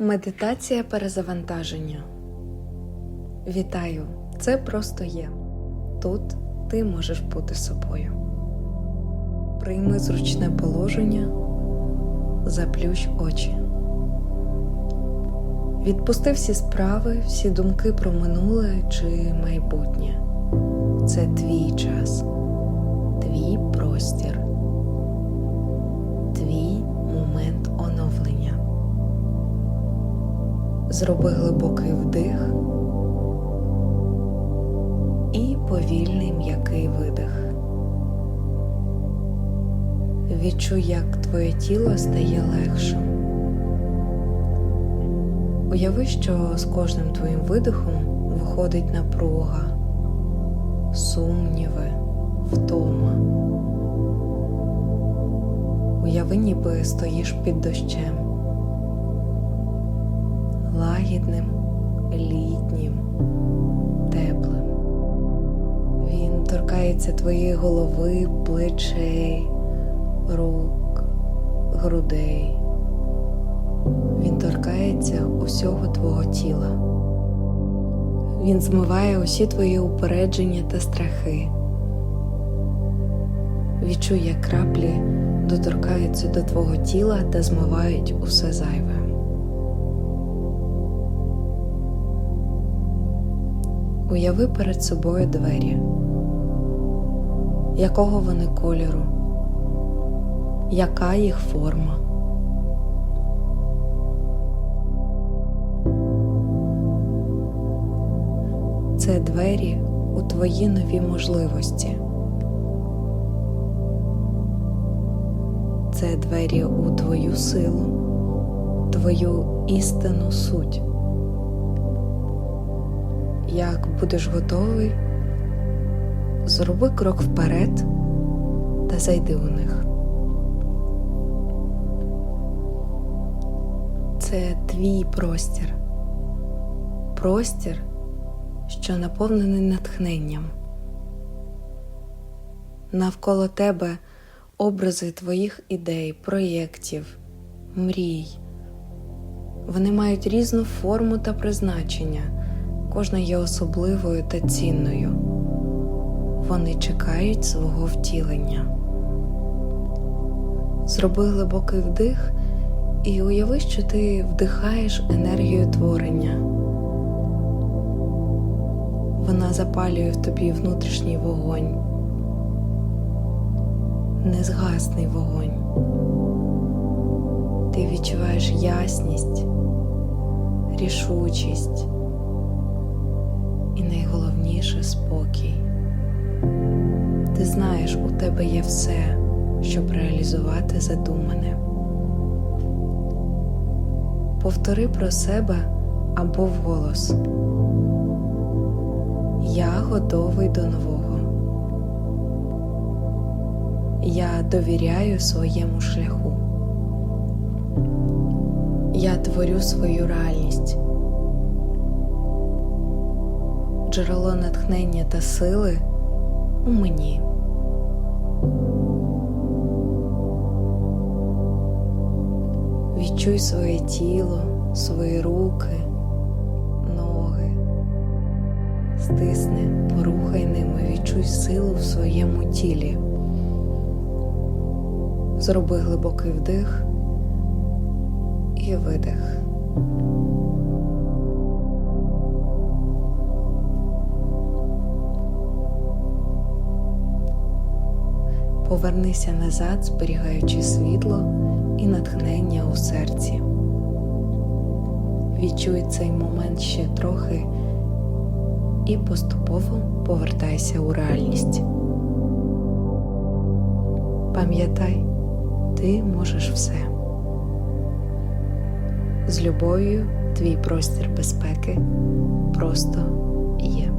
Медитація перезавантаження. Вітаю! Це просто є. Тут ти можеш бути собою. Прийми зручне положення, заплющ очі. Відпусти всі справи, всі думки про минуле чи майбутнє. Це твій час, твій простір, Зроби глибокий вдих і повільний м'який видих. Відчуй, як твоє тіло стає легшим. Уяви, що з кожним твоїм видихом виходить напруга, сумніви, втома. Уяви, ніби стоїш під дощем лагідним, літнім, теплим. Він торкається твоєї голови, плечей, рук, грудей. Він торкається усього твого тіла. Він змиває усі твої упередження та страхи. Відчуй, як краплі доторкаються до твого тіла та змивають усе зайве. Уяви перед собою двері. Якого вони кольору? Яка їх форма? Це двері у твої нові можливості. Це двері у твою силу, твою істинну суть. Як будеш готовий, зроби крок вперед та зайди у них. Це твій простір, простір, що наповнений натхненням. Навколо тебе образи твоїх ідей, проєктів, мрій. Вони мають різну форму та призначення кожна є особливою та цінною. Вони чекають свого втілення. Зроби глибокий вдих і уяви, що ти вдихаєш енергію творення. Вона запалює в тобі внутрішній вогонь, незгасний вогонь. Ти відчуваєш ясність, рішучість і найголовніше спокій. Ти знаєш, у тебе є все, щоб реалізувати задумане. Повтори про себе або вголос. Я готовий до нового. Я довіряю своєму шляху. Я творю свою реальність джерело натхнення та сили у мені. Відчуй своє тіло, свої руки, ноги, стисни, порухай ними, відчуй силу в своєму тілі. Зроби глибокий вдих і видих. Повернися назад, зберігаючи світло і натхнення у серці. Відчуй цей момент ще трохи і поступово повертайся у реальність. Пам'ятай, ти можеш все. З любов'ю твій простір безпеки просто є.